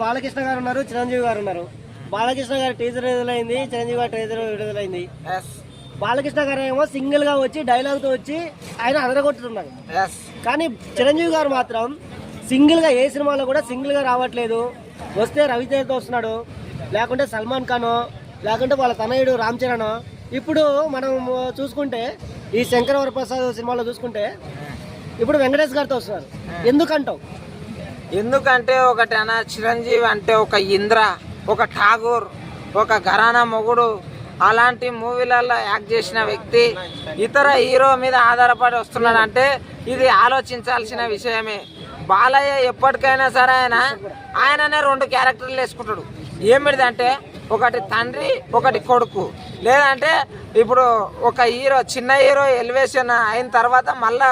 బాలకృష్ణ గారు ఉన్నారు చిరంజీవి గారు ఉన్నారు. బాలకృష్ణ గారి టీజర్ విడుదలైంది చిరంజీవి గారి టీజర్ విడుదలైంది. బాలకృష్ణ గారు ఏమో సింగిల్గా వచ్చి డైలాగ్తో వచ్చి ఆయన అదరగొట్టుతున్నారు. కానీ చిరంజీవి గారు మాత్రం సింగిల్గా ఏ సినిమాలో కూడా సింగిల్గా రావట్లేదు. వస్తే రవితేజతో వస్తున్నాడు. లేకుంటే సల్మాన్ ఖాన్ లేకుంటే వాళ్ళ తనయుడు రామ్ చరణ్. ఇప్పుడు మనం చూసుకుంటే ఈ శంకర వరప్రసాద్ సినిమాలో చూసుకుంటే ఇప్పుడు వెంకటేష్ గారితో వస్తున్నారు. ఎందుకంటావు? ఎందుకంటే ఒకటి అన్న చిరంజీవి అంటే ఒక ఇంద్ర ఒక ఠాగూర్ ఒక ఘరానా మొగుడు. అలాంటి మూవీలలో యాక్ట్ చేసిన వ్యక్తి ఇతర హీరో మీద ఆధారపడి వస్తున్నాడంటే ఇది ఆలోచించాల్సిన విషయమే. బాలయ్య ఎప్పటికైనా సరే ఆయన ఆయననే రెండు క్యారెక్టర్లు వేసుకుంటాడు. ఏమిటిదంటే ఒకటి తండ్రి ఒకటి కొడుకు. లేదంటే ఇప్పుడు ఒక హీరో చిన్న హీరో ఎలివేషన్ అయిన తర్వాత మళ్ళా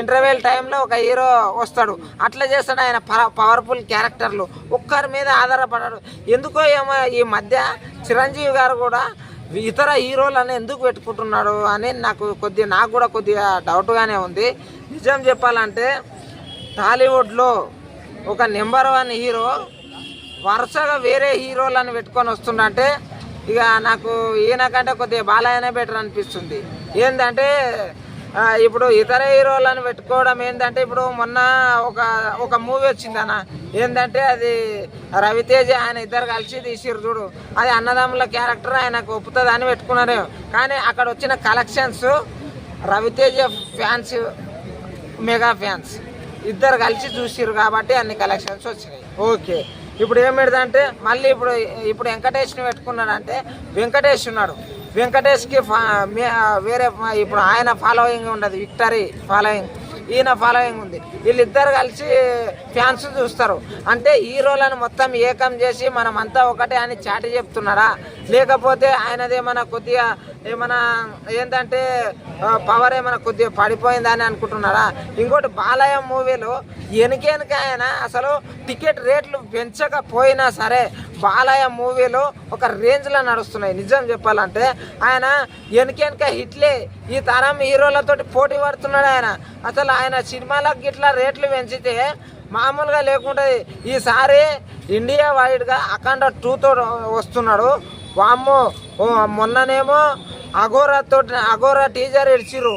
ఇంటర్వెల్ టైంలో ఒక హీరో వస్తాడు. అట్లా చేస్తాడు ఆయన పవర్ఫుల్ క్యారెక్టర్లు ఒక్కరి మీద ఆధారపడాడు. ఎందుకో ఏమో ఈ మధ్య చిరంజీవి గారు కూడా ఇతర హీరోలను ఎందుకు పెట్టుకుంటున్నాడు అని నాకు కొద్దిగా నాకు కూడా కొద్దిగా డౌట్గానే ఉంది. నిజం చెప్పాలంటే టాలీవుడ్లో ఒక నెంబర్ వన్ హీరో వరుసగా వేరే హీరోలను పెట్టుకొని వస్తుండంటే ఇక నాకు ఈయన కంటే కొద్దిగా బాలయ్యనే బెటర్ అనిపిస్తుంది. ఏంటంటే ఇప్పుడు ఇతర హీరోలను పెట్టుకోవడం ఏంటంటే ఇప్పుడు మొన్న ఒక ఒక మూవీ వచ్చిందన్న ఏంటంటే అది రవితేజ ఆయన ఇద్దరు కలిసి తీసిరు చూడు. అది అన్నదమ్ముల క్యారెక్టర్ ఆయనకు ఒప్పుతుంది అని పెట్టుకున్నారు. కానీ అక్కడ వచ్చిన collections Ravi Teja fans mega fans ఇద్దరు కలిసి చూసిరు కాబట్టి అన్ని కలెక్షన్స్ వచ్చినాయి. ఓకే. ఇప్పుడు ఏం పెడదంటే మళ్ళీ ఇప్పుడు ఇప్పుడు వెంకటేష్ని పెట్టుకున్నాడంటే వెంకటేష్ ఉన్నాడు. వెంకటేష్కి వేరే ఇప్పుడు ఆయన ఫాలోయింగ్ ఉండదు విక్టరీ ఫాలోయింగ్ ఈయన ఫాలోయింగ్ ఉంది. వీళ్ళిద్దరు కలిసి ఫ్యాన్స్ చూస్తారు. అంటే హీరోలను మొత్తం ఏకం చేసి మనం అంతా ఒకటే అని చాటి చెప్తున్నారా లేకపోతే ఆయనదేమన్నా కొద్దిగా ఏమైనా ఏంటంటే పవర్ ఏమైనా కొద్దిగా పడిపోయిందా అని అనుకుంటున్నారా? ఇంకోటి బాలయ్య మూవీలో వెనకెనక ఆయన అసలు టికెట్ రేట్లు పెంచకపోయినా సరే బాలయ్య మూవీలో ఒక రేంజ్లో నడుస్తున్నాయి. నిజం చెప్పాలంటే ఆయన వెనకెనక హిట్లే. ఈ తరం హీరోలతో పోటీ పడుతున్నాడు ఆయన. అసలు ఆయన సినిమాలకు ఇట్లా రేట్లు పెంచితే మామూలుగా లేకుంటుంది ఈసారి ఇండియా వైడ్గా అఖండ టూతో వస్తున్నాడు. వామ్మో మొన్ననేమో అఘోరాతో అఘోరా టీజర్ ఇడిచిర్రు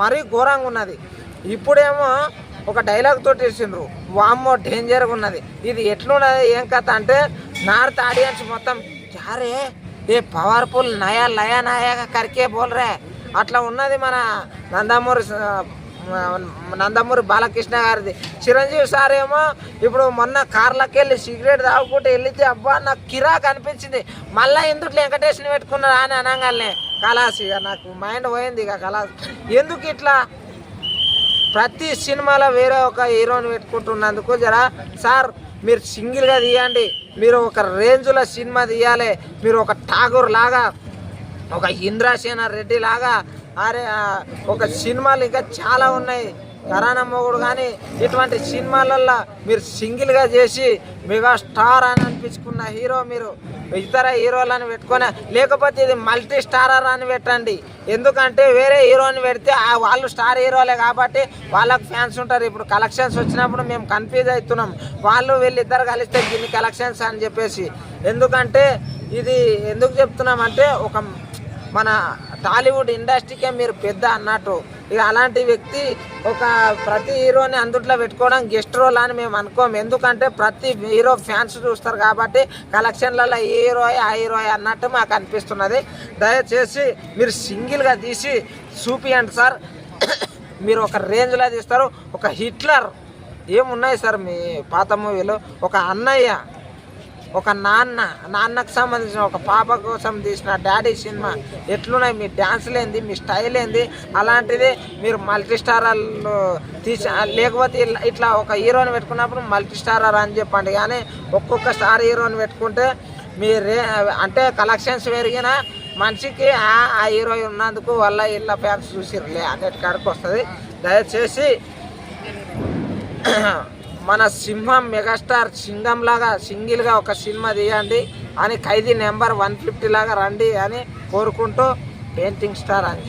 మరీ ఘోరంగా ఉన్నది. ఇప్పుడేమో ఒక డైలాగ్ తోటి ఇచ్చిండ్రు వామ్మో డేంజర్గా ఉన్నది. ఇది ఎట్లున్నది? ఏం కథ అంటే నార్త్ ఆడియన్స్ మొత్తం యారే ఏ పవర్ఫుల్ నయా లయా నయాగా కరికే బోల్రే. అట్లా ఉన్నది మన నందమూరి నందమూరి బాలకృష్ణ గారిది. చిరంజీవి సార్ ఏమో ఇప్పుడు మొన్న కార్లకి వెళ్ళి సిగరెట్ తాగుకుంటూ వెళ్ళితే అబ్బా నాకు కిరాక్ అనిపించింది. మళ్ళీ ఎందుకు వెంకటేష్ని పెట్టుకున్నారా? అని అనగానే కళాస్ ఇక నాకు మైండ్ పోయింది ఇక కళాస్. ఎందుకు ఇట్లా? ప్రతి సినిమాలో వేరే ఒక హీరోని పెట్టుకుంటున్నందుకు జరా సార్ మీరు సింగిల్గా తీయండి. మీరు ఒక రేంజ్లో సినిమా తీయాలి. మీరు ఒక ఠాగూర్ లాగా ఒక ఇంద్రాసేన రెడ్డి లాగా అరే ఒక సినిమాలు ఇంకా చాలా ఉన్నాయి. కరానా మొగుడు కానీ ఇటువంటి సినిమాలల్లో మీరు సింగిల్గా చేసి మెగా స్టార్ అని అనిపించుకున్న హీరో మీరు ఇతర హీరోలను పెట్టుకొని లేకపోతే ఇది మల్టీ స్టారర్ అని పెట్టండి. ఎందుకంటే వేరే హీరోని పెడితే ఆ వాళ్ళు స్టార్ హీరోలే కాబట్టి వాళ్ళకి ఫ్యాన్స్ ఉంటారు. ఇప్పుడు కలెక్షన్స్ వచ్చినప్పుడు మేము కన్ఫ్యూజ్ అవుతున్నాం. వాళ్ళు వీళ్ళిద్దరు కలిస్తే దీన్ని కలెక్షన్స్ అని చెప్పేసి. ఎందుకంటే ఇది ఎందుకు చెప్తున్నామంటే ఒక మన టాలీవుడ్ ఇండస్ట్రీకే మీరు పెద్ద అన్నట్టు. ఇక అలాంటి వ్యక్తి ఒక ప్రతి హీరోని అందుట్లో పెట్టుకోవడం గెస్ట్ రోల్ అని మేము అనుకోం ఎందుకంటే ప్రతి హీరో ఫ్యాన్స్ చూస్తారు కాబట్టి కలెక్షన్లలో ఏ హీరో ఆ హీరో అన్నట్టు మాకు అనిపిస్తున్నది. దయచేసి మీరు సింగిల్గా తీసి చూపియండి సార్. మీరు ఒక రేంజ్లో తీస్తారు. ఒక హిట్లర్ ఏమున్నాయి సార్ మీ పాత మూవీలో? ఒక అన్నయ్య. ఒక నాన్న నాన్నకు సంబంధించిన ఒక పాప కోసం తీసిన డాడీ సినిమా. ఎట్లున్నాయి? మీ డ్యాన్స్లు ఏంది మీ స్టైల్ ఏంది అలాంటిది మీరు మల్టీ తీసి లేకపోతే ఇట్లా- ఇట్లా ఒక హీరోని పెట్టుకున్నప్పుడు మల్టీ స్టారర్ అని చెప్పండి. కానీ ఒక్కొక్క స్టార్ హీరోని పెట్టుకుంటే మీరే అంటే కలెక్షన్స్ పెరిగినా మనిషికి ఆ హీరో ఉన్నందుకు వల్ల ఇళ్ళ ఫ్యాన్స్ చూసిర్లే అన్నిటి కాడికి వస్తుంది దయచేసి మన సింహం మెగాస్టార్ సింగం లాగా సింగిల్గా ఒక సినిమా తీయండి అని ఖైదీ నెంబర్ వన్ ఫిఫ్టీ లాగా రండి అని కోరుకుంటూ పెయింటింగ్ స్టార్ అని